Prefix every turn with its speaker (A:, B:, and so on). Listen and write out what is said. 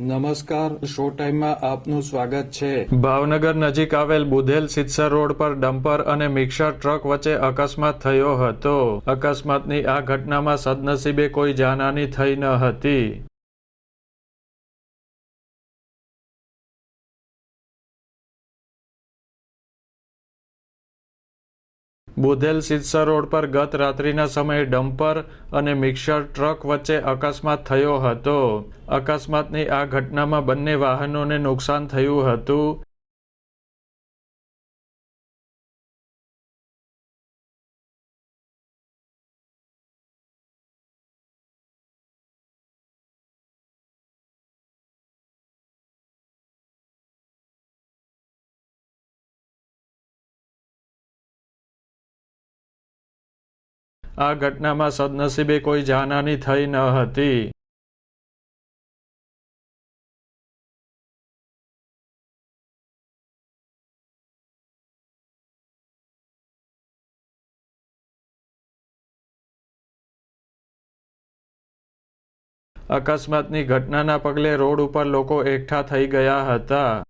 A: નમસ્કાર શો ટાઈમમાં આપનું સ્વાગત છે.
B: ભાવનગર નજીક આવેલ બુધેલ સિત્સર રોડ પર ડમ્પર અને મિક્સર ટ્રક વચ્ચે અકસ્માત થયો હતો. અકસ્માતની આ ઘટનામાં સદનસીબે કોઈ જાનહાની થઈ ન હતી. બુધેલ સિદ્સર રોડ પર ગત રાત્રિના સમયે ડમ્પર અને મિક્સર ટ્રક વચ્ચે અકસ્માત થયો હતો. અકસ્માતની આ ઘટનામાં બંને વાહનોને નુકસાન થયું હતું. આ ઘટનામાં સદનસીબે કોઈ જાનહાની થઈ ન હતી. અકસ્માતની ઘટનાના પગલે રોડ ઉપર લોકો એકઠા થઈ ગયા હતા.